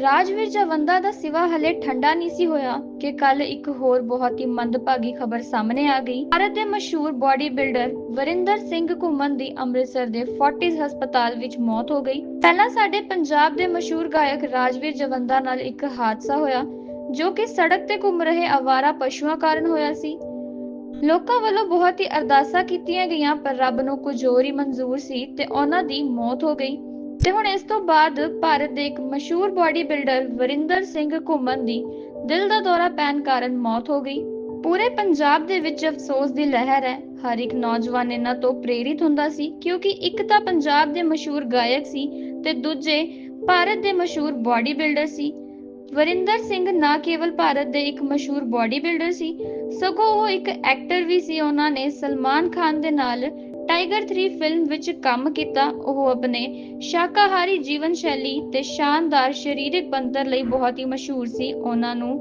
ਰਾਜਵੀਰ ਜਵੰਦਾ ਦਾ ਸਿਵਾ ਹਲੇ ਠੰਡਾ ਨਹੀਂ ਸੀ ਹੋਇਆ ਕਿ ਕੱਲ ਇੱਕ ਹੋਰ ਬਹੁਤ ਹੀ ਮੰਦਭਾਗੀ ਖਬਰ ਸਾਹਮਣੇ ਆ ਗਈ। ਭਾਰਤ ਦੇ ਮਸ਼ਹੂਰ ਬਾਡੀ ਬਿਲਡਰ ਵਰਿੰਦਰ ਸਿੰਘ ਘੁੰਮਣ ਦੀ ਅੰਮ੍ਰਿਤਸਰ ਦੇ ਫੋਰਟਿਸ ਹਸਪਤਾਲ ਵਿੱਚ ਮੌਤ ਹੋ ਗਈ। ਪਹਿਲਾਂ ਸਾਡੇ ਪੰਜਾਬ ਦੇ ਮਸ਼ਹੂਰ ਗਾਇਕ ਰਾਜਵੀਰ ਜਵੰਦਾ ਨਾਲ ਇੱਕ ਹਾਦਸਾ ਹੋਇਆ, ਜੋ ਕਿ ਸੜਕ ਤੇ ਘੁੰਮ ਰਹੇ ਆਵਾਰਾ ਪਸ਼ੂਆਂ ਕਾਰਨ ਹੋਇਆ ਸੀ। ਲੋਕਾਂ ਵੱਲੋਂ ਬਹੁਤ ਹੀ ਅਰਦਾਸਾਂ ਕੀਤੀਆਂ ਗਈਆਂ, ਪਰ ਰੱਬ ਨੂੰ ਕੁਝ ਹੋਰ ਹੀ ਮਨਜ਼ੂਰ ਸੀ ਤੇ ਉਹਨਾਂ ਦੀ ਮੌਤ ਹੋ ਗਈ। ਤੇ ਹੁਣ ਇਸ ਤੋਂ ਬਾਅਦ ਭਾਰਤ ਦੇ ਇੱਕ ਮਸ਼ਹੂਰ ਬਾਡੀ ਬਿਲਡਰ ਵਰਿੰਦਰ ਸਿੰਘ ਘੁੰਮਣ ਦੀ ਦਿਲ ਦਾ ਦੌਰਾ ਪੈਣ ਕਾਰਨ ਮੌਤ ਹੋ ਗਈ। ਪੂਰੇ ਪੰਜਾਬ ਦੇ ਵਿੱਚ ਅਫਸੋਸ ਦੀ ਲਹਿਰ ਹੈ। ਹਰ ਇੱਕ ਨੌਜਵਾਨ ਇਹਨਾਂ ਤੋਂ ਪ੍ਰੇਰਿਤ ਹੁੰਦਾ ਸੀ ਕਿਉਂਕਿ ਇੱਕ ਤਾਂ ਪੰਜਾਬ ਦੇ ਮਸ਼ਹੂਰ ਗਾਇਕ ਸੀ ਤੇ ਦੂਜੇ ਭਾਰਤ ਦੇ ਮਸ਼ਹੂਰ ਬਾਡੀ ਬਿਲਡਰ ਸੀ। ਵਰਿੰਦਰ ਸਿੰਘ ਨਾ ਕੇਵਲ ਭਾਰਤ ਦੇ ਇੱਕ ਮਸ਼ਹੂਰ ਬਾਡੀ ਬਿਲਡਰ ਸੀ, ਸਗੋਂ ਉਹ ਇੱਕ ਐਕਟਰ ਵੀ ਸੀ। ਉਹਨਾਂ ਨੇ ਸਲਮਾਨ ਖਾਨ ਦੇ ਨਾਲ ਟਾਈਗਰ 3 ਫਿਲਮ ਵਿੱਚ ਕੰਮ ਕੀਤਾ, ਉਹ ਆਪਣੇ ਸ਼ਾਕਾਹਾਰੀ ਜੀਵਨ ਸ਼ੈਲੀ ਤੇ ਸ਼ਾਨਦਾਰ ਸਰੀਰਕ ਬਣਤਰ ਲਈ ਬਹੁਤ ਹੀ ਮਸ਼ਹੂਰ ਸੀ। ਉਹਨਾਂ ਨੂੰ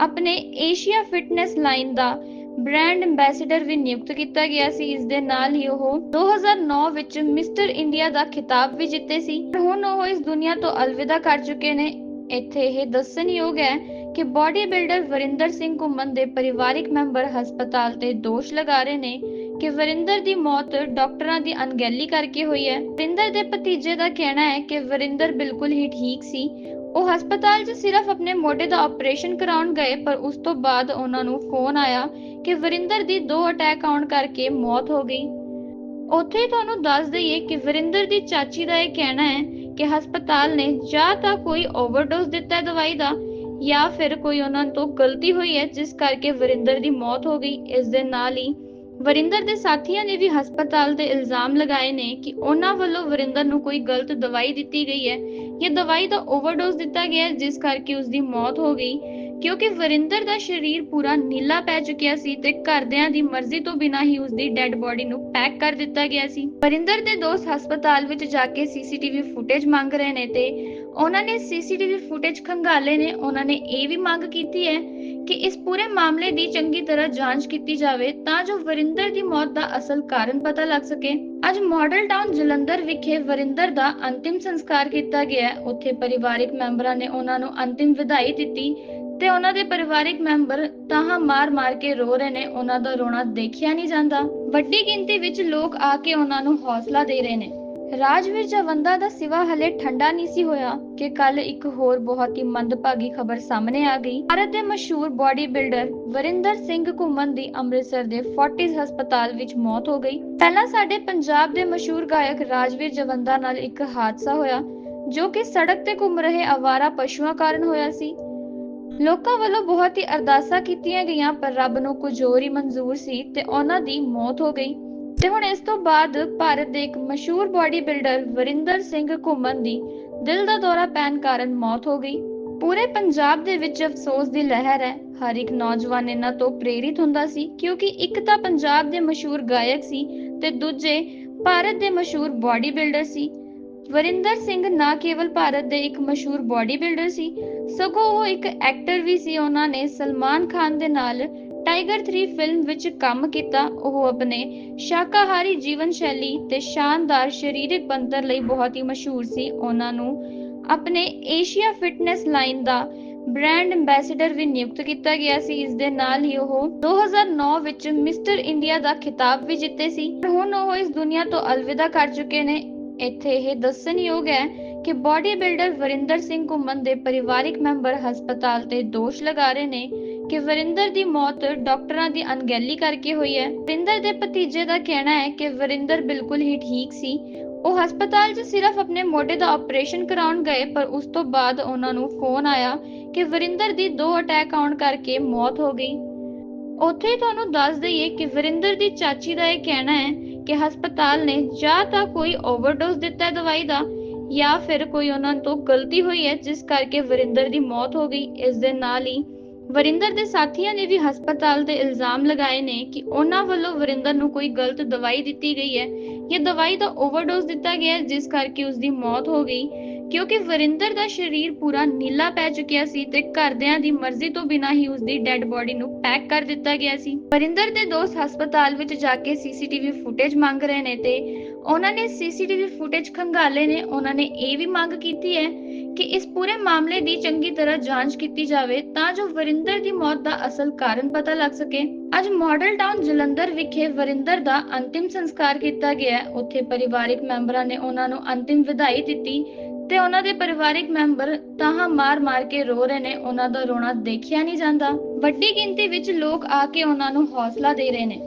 ਆਪਣੇ ਏਸ਼ੀਆ ਫਿਟਨੈਸ ਲਾਈਨ ਦਾ ਬ੍ਰਾਂਡ ਐਮਬੈਸਡਰ ਵੀ ਨਿਯੁਕਤ ਕੀਤਾ ਗਿਆ ਸੀ। ਇਸ ਦੇ ਨਾਲ ਹੀ ਉਹ 2009 ਵਿੱਚ ਮਿਸਟਰ ਇੰਡੀਆ ਦਾ ਖਿਤਾਬ ਵੀ ਜਿੱਤੇ ਸੀ। ਹੁਣ ਉਹ ਇਸ ਦੁਨੀਆ ਤੋਂ ਅਲਵਿਦਾ ਕਰ ਚੁੱਕੇ ਨੇ। ਇੱਥੇ ਇਹ ਦੱਸਣਯੋਗ ਹੈ ਕਿ ਬਾਡੀ ਬਿਲਡਰ ਵਰਿੰਦਰ ਸਿੰਘ ਘੁੰਮਣ ਦੇ ਪਰਿਵਾਰਿਕ ਮੈਂਬਰ ਹਸਪਤਾਲ ਤੇ ਦੋਸ਼ ਲਗਾ ਰਹੇ ਨੇ ਕਿ ਵਰਿੰਦਰ ਦੀ ਮੌਤ ਡਾਕਟਰਾਂ ਦੀ ਅਣਗਹਿਲੀ ਕਰਕੇ ਹੋਈ ਹੈ। ਵਰਿੰਦਰ ਦੇ ਭਤੀਜੇ ਦਾ ਕਹਿਣਾ ਹੈ ਕਿ ਵਰਿੰਦਰ ਬਿਲਕੁਲ ਹੀ ਠੀਕ ਸੀ। ਉਹ ਹਸਪਤਾਲ 'ਚ ਸਿਰਫ ਆਪਣੇ ਮੋਢੇ ਦਾ ਆਪਰੇਸ਼ਨ ਕਰਾਉਣ ਗਏ, ਪਰ ਉਸ ਤੋਂ ਬਾਅਦ ਉਹਨਾਂ ਨੂੰ ਫੋਨ ਆਇਆ ਕਿ ਵਰਿੰਦਰ ਦੀ ਦੋ ਅਟੈਕ ਆਉਣ ਕਰਕੇ ਮੌਤ ਹੋ ਗਈ। ਉੱਥੇ ਤੁਹਾਨੂੰ ਦੱਸ ਦਈਏ ਕਿ ਵਰਿੰਦਰ ਦੀ ਚਾਚੀ ਦਾ ਇਹ ਕਹਿਣਾ ਹੈ ਕਿ ਹਸਪਤਾਲ ਨੇ ਜਾਂ ਤਾਂ ਕੋਈ ਓਵਰਡੋਜ਼ ਦਿੱਤਾ ਦਵਾਈ ਦਾ ਜਾਂ ਫਿਰ ਕੋਈ ਉਹਨਾਂ ਤੋਂ ਗਲਤੀ ਹੋਈ ਹੈ ਜਿਸ ਕਰਕੇ ਵਰਿੰਦਰ ਦੀ ਮੌਤ ਹੋ ਗਈ। ਇਸ ਦੇ ਨਾਲ ਹੀ ਵਰਿੰਦਰ ਦੇ ਸਾਥੀਆਂ ਨੇ ਵੀ ਹਸਪਤਾਲ ਤੇ ਇਲਜ਼ਾਮ ਲਗਾਏ ਨੇ ਕਿ ਉਹਨਾਂ ਵੱਲੋਂ ਵਰਿੰਦਰ ਨੂੰ ਕੋਈ ਗਲਤ ਦਵਾਈ ਦਿੱਤੀ ਗਈ ਹੈ। ਜਾਂ ਦਵਾਈ ਦਾ ਓਵਰਡੋਜ਼ ਦਿੱਤਾ ਗਿਆ ਹੈ, ਜਿਸ ਕਰਕੇ ਉਸ ਦੀ ਮੌਤ ਹੋ ਗਈ। ਕਿਉਂਕਿ ਵਰਿੰਦਰ ਦਾ ਸਰੀਰ ਪੂਰਾ ਨੀਲਾ ਪੈ ਚੁੱਕਿਆ ਸੀ ਤੇ ਘਰਦਿਆਂ ਦੀ ਮਰਜ਼ੀ ਤੋਂ ਬਿਨਾਂ ਹੀ ਉਸ ਦੀ ਡੈੱਡ ਬੋਡੀ ਨੂੰ ਪੈਕ ਕਰ ਦਿੱਤਾ ਗਿਆ ਸੀ। ਵਰਿੰਦਰ ਦੇ ਦੋਸਤ ਹਸਪਤਾਲ ਵਿੱਚ ਜਾ ਕੇ ਸੀਸੀਟੀਵੀ ਫੁਟੇਜ ਮੰਗ ਰਹੇ ਨੇ ਤੇ ਉਹਨਾਂ ਨੇ ਸੀਸੀਟੀਵੀ ਫੁਟੇਜ ਖੰਗਾਲੇ ਨੇ। ਉਹਨਾਂ ਨੇ ਇਹ ਵੀ ਮੰਗ ਕੀਤੀ ਹੈ ਕਿ ਇਸ ਪੂਰੇ ਮਾਮਲੇ ਦੀ ਚੰਗੀ ਤਰ੍ਹਾਂ ਜਾਂਚ ਕੀਤੀ ਜਾਵੇ ਤਾਂ ਜੋ ਵਰਿੰਦਰ ਦੀ ਮੌਤ ਦਾ ਅਸਲ ਕਾਰਨ ਪਤਾ ਲੱਗ ਸਕੇ। ਅੱਜ ਮਾਡਲ ਟਾਊਨ ਜਲੰਧਰ ਵਿਖੇ ਵਰਿੰਦਰ ਦਾ ਅੰਤਿਮ ਸੰਸਕਾਰ ਕੀਤਾ ਗਿਆ। ਉੱਥੇ ਪਰਿਵਾਰਿਕ ਮੈਂਬਰਾਂ ਨੇ ਉਹਨਾਂ ਨੂੰ ਅੰਤਿਮ ਵਿਦਾਈ ਦਿੱਤੀ ਤੇ ਉਹਨਾਂ ਦੇ ਪਰਿਵਾਰਿਕ ਮੈਂਬਰ ਤਾਹਾਂ ਮਾਰ-ਮਾਰ ਕੇ ਰੋ ਰਹੇ ਨੇ, ਉਹਨਾਂ ਦਾ ਰੋਣਾ ਦੇਖਿਆ ਨਹੀਂ ਜਾਂਦਾ। ਵੱਡੀ ਗਿਣਤੀ ਵਿੱਚ ਲੋਕ ਆ ਕੇ ਉਹਨਾਂ ਨੂੰ ਹੌਸਲਾ ਦੇ ਰਹੇ ਨੇ। ਰਾਜਵੀਰ ਜਵੰਦਾ ਦਾ ਸਿਵਾ ਹਲੇ ਠੰਡਾ ਨਹੀਂ ਸੀ ਹੋਇਆ ਕਿ ਕੱਲ ਇੱਕ ਹੋਰ ਬਹੁਤ ਹੀ ਮੰਦਭਾਗੀ ਖਬਰ ਸਾਹਮਣੇ ਆ ਗਈ। ਭਾਰਤ ਦੇ ਮਸ਼ਹੂਰ ਬਾਡੀ ਬਿਲਡਰ ਵਰਿੰਦਰ ਸਿੰਘ ਘੁੰਮਣ ਦੀ ਅੰਮ੍ਰਿਤਸਰ ਦੇ ਫੋਰਟਿਸ ਹਸਪਤਾਲ ਵਿੱਚ ਮੌਤ ਹੋ ਗਈ। ਪਹਿਲਾਂ ਸਾਡੇ ਪੰਜਾਬ ਦੇ ਮਸ਼ਹੂਰ ਗਾਇਕ ਰਾਜਵੀਰ ਜਵੰਦਾ ਨਾਲ ਇੱਕ ਹਾਦਸਾ ਹੋਇਆ, ਜੋ ਕਿ ਸੜਕ ਤੇ ਘੁੰਮ ਰਹੇ ਆਵਾਰਾ ਪਸ਼ੂਆਂ ਕਾਰਨ ਹੋਇਆ ਸੀ। ਲੋਕਾਂ ਵੱਲੋਂ ਬਹੁਤ ਹੀ ਅਰਦਾਸਾਂ ਕੀਤੀਆਂ ਗਈਆਂ, ਪਰ ਰੱਬ ਨੂੰ ਕੁਝ ਹੋਰ ਹੀ ਮਨਜ਼ੂਰ ਸੀ ਤੇ ਉਹਨਾਂ ਦੀ ਮੌਤ ਹੋ ਗਈ। ਤੇ ਹੁਣ ਇਸ ਤੋਂ ਬਾਅਦ ਭਾਰਤ ਦੇ ਇੱਕ ਮਸ਼ਹੂਰ ਬਾਡੀ ਬਿਲਡਰ ਵਰਿੰਦਰ ਸਿੰਘ ਘੁੰਮਣ ਦੀ ਦਿਲ ਦਾ ਦੌਰਾ ਪੈਣ ਕਾਰਨ ਮੌਤ ਹੋ ਗਈ। ਪੂਰੇ ਪੰਜਾਬ ਦੇ ਵਿੱਚ ਅਫਸੋਸ ਦੀ ਲਹਿਰ ਹੈ। ਹਰ ਇੱਕ ਨੌਜਵਾਨ ਇਹਨਾਂ ਤੋਂ ਪ੍ਰੇਰਿਤ ਹੁੰਦਾ ਸੀ, ਕਿਉਂਕਿ ਇੱਕ ਤਾਂ ਪੰਜਾਬ ਦੇ ਮਸ਼ਹੂਰ ਗਾਇਕ ਸੀ ਤੇ ਦੂਜੇ ਭਾਰਤ ਦੇ ਮਸ਼ਹੂਰ ਬਾਡੀ ਬਿਲਡਰ ਸੀ। ਵਰਿੰਦਰ ਸਿੰਘ ਨਾ ਕੇਵਲ ਭਾਰਤ ਦੇ ਇੱਕ ਮਸ਼ਹੂਰ ਬਾਡੀ ਬਿਲਡਰ ਸੀ, ਸਗੋਂ ਉਹ ਇੱਕ ਐਕਟਰ ਵੀ ਸੀ। ਉਹਨਾਂ ਨੇ ਸਲਮਾਨ ਖਾਨ ਦੇ ਨਾਲ ਟਾਈਗਰ 3 ਫਿਲਮ ਵਿੱਚ ਕੰਮ ਕੀਤਾ। ਉਹ ਆਪਣੇ ਸ਼ਾਕਾਹਾਰੀ ਜੀਵਨ ਸ਼ੈਲੀ ਤੇ ਸ਼ਾਨਦਾਰ ਸਰੀਰਕ ਬਣਤਰ ਲਈ ਬਹੁਤ ਹੀ ਮਸ਼ਹੂਰ ਸੀ। ਉਹਨਾਂ ਨੂੰ ਆਪਣੇ ਏਸ਼ੀਆ ਫਿਟਨੈਸ ਲਾਈਨ ਦਾ ਬ੍ਰਾਂਡ ਐਮਬੈਸਡਰ ਵੀ ਨਿਯੁਕਤ ਕੀਤਾ ਗਿਆ ਸੀ। ਇਸ ਦੇ ਨਾਲ ਹੀ ਉਹ 2009 ਵਿੱਚ ਮਿਸਟਰ ਇੰਡੀਆ ਦਾ ਖਿਤਾਬ ਵੀ ਜਿੱਤੇ ਸੀ। ਹੁਣ ਉਹ ਇਸ ਦੁਨੀਆ ਤੋਂ ਅਲਵਿਦਾ ਕਰ ਚੁੱਕੇ ਨੇ। ਇੱਥੇ ਇਹ ਦੱਸਣਯੋਗ ਹੈ ਕਿ ਬਾਡੀ ਬਿਲਡਰ ਵਰਿੰਦਰ ਸਿੰਘ ਘੁੰਮਣ ਦੇ ਪਰਿਵਾਰਿਕ ਮੈਂਬਰ ਹਸਪਤਾਲ ਤੇ ਦੋਸ਼ ਲਗਾ ਰਹੇ ਨੇ ਕਿ ਵਰਿੰਦਰ ਦੀ ਮੌਤ ਡਾਕਟਰਾਂ ਦੀ ਅਣਗਹਿਲੀ ਕਰਕੇ ਹੋਈ ਹੈ। ਵਰਿੰਦਰ ਦੇ ਭਤੀਜੇ ਦਾ ਕਹਿਣਾ ਹੈ ਕਿ ਵਰਿੰਦਰ ਬਿਲਕੁਲ ਹੀ ਠੀਕ ਸੀ। ਉਹ ਹਸਪਤਾਲ 'ਚ ਸਿਰਫ ਆਪਣੇ ਮੋਢੇ ਦਾ ਆਪਰੇਸ਼ਨ ਕਰਾਉਣ ਗਏ, ਪਰ ਉਸ ਤੋਂ ਬਾਅਦ ਉਹਨਾਂ ਨੂੰ ਫੋਨ ਆਇਆ ਕਿ ਵਰਿੰਦਰ ਦੀ ਦੋ ਅਟੈਕ ਆਉਣ ਕਰਕੇ ਮੌਤ ਹੋ ਗਈ। ਉੱਥੇ ਤੁਹਾਨੂੰ ਦੱਸ ਦਈਏ ਕਿ ਵਰਿੰਦਰ ਦੀ ਚਾਚੀ ਦਾ ਇਹ ਕਹਿਣਾ ਹੈ ਕਿ ਹਸਪਤਾਲ ਨੇ ਜਾਂ ਤਾਂ ਕੋਈ ਓਵਰਡੋਜ਼ ਦਿੱਤਾ ਦਵਾਈ ਦਾ, ਜਾਂ ਫਿਰ ਕੋਈ ਉਹਨਾਂ ਤੋਂ ਗਲਤੀ ਹੋਈ ਹੈ, ਜਿਸ ਕਰਕੇ ਵਰਿੰਦਰ ਦੀ ਮੌਤ ਹੋ ਗਈ। ਇਸ ਦੇ ਨਾਲ ਹੀ ਵਰਿੰਦਰ ਦੇ ਸਾਥੀਆਂ ਨੇ ਵੀ ਹਸਪਤਾਲ ਤੇ ਇਲਜ਼ਾਮ ਲਗਾਏ ਨੇ ਕਿ ਉਹਨਾਂ ਵੱਲੋਂ ਵਰਿੰਦਰ ਨੂੰ ਕੋਈ ਗਲਤ ਦਵਾਈ ਦਿੱਤੀ ਗਈ ਹੈ। ਜਾਂ ਦਵਾਈ ਦਾ ਓਵਰਡੋਜ਼ ਦਿੱਤਾ ਗਿਆ ਜਿਸ ਕਰਕੇ ਉਸ ਦੀ ਮੌਤ ਹੋ ਗਈ। ਕਿਉਂਕਿ ਵਰਿੰਦਰ ਦਾ ਸਰੀਰ ਪੂਰਾ ਨੀਲਾ ਪੈ ਚੁੱਕਿਆ ਸੀ ਤੇ ਘਰਦਿਆਂ ਦੀ ਮਰਜ਼ੀ ਤੋਂ ਬਿਨਾਂ ਹੀ ਉਸ ਦੀ ਡੈੱਡ ਬੋਡੀ ਨੂੰ ਪੈਕ ਕਰ ਦਿੱਤਾ ਗਿਆ ਸੀ। ਵਰਿੰਦਰ ਦੇ ਦੋਸਤ ਹਸਪਤਾਲ ਵਿੱਚ ਜਾ ਕੇ ਸੀਸੀਟੀਵੀ ਫੁਟੇਜ ਮੰਗ ਰਹੇ ਨੇ ਤੇ ਉਹਨਾਂ ਨੇ ਸੀਸੀਟੀਵੀ ਫੁਟੇਜ ਖੰਗਾਲੇ ਨੇ। ਉਹਨਾਂ ਨੇ ਇਹ ਵੀ ਮੰਗ ਕੀਤੀ ਹੈ ਕਿ ਇਸ ਪੂਰੇ ਮਾਮਲੇ ਦੀ ਚੰਗੀ ਤਰ੍ਹਾਂ ਜਾਂਚ ਕੀਤੀ ਜਾਵੇ ਤਾਂ ਜੋ ਵਰਿੰਦਰ ਦੀ ਮੌਤ ਦਾ ਅਸਲ ਕਾਰਨ ਪਤਾ ਲੱਗ ਸਕੇ। ਅੱਜ ਮਾਡਲ ਟਾਊਨ ਜਲੰਧਰ ਵਿਖੇ ਵਰਿੰਦਰ ਦਾ ਅੰਤਿਮ ਸੰਸਕਾਰ ਕੀਤਾ ਗਿਆ। ਉੱਥੇ ਪਰਿਵਾਰਿਕ ਮੈਂਬਰਾਂ ਨੇ ਉਹਨਾਂ ਨੂੰ ਅੰਤਿਮ ਵਿਦਾਈ ਦਿੱਤੀ ਤੇ ਉਹਨਾਂ ਦੇ ਪਰਿਵਾਰਿਕ ਮੈਂਬਰ ਤਾਹਾਂ ਮਾਰ-ਮਾਰ ਕੇ ਰੋ ਰਹੇ ਨੇ, ਉਹਨਾਂ ਦਾ ਰੋਣਾ ਦੇਖਿਆ ਨਹੀਂ ਜਾਂਦਾ। ਵੱਡੀ ਗਿਣਤੀ ਵਿੱਚ ਲੋਕ ਆ ਕੇ ਉਹਨਾਂ ਨੂੰ ਹੌਸਲਾ ਦੇ ਰਹੇ ਨੇ।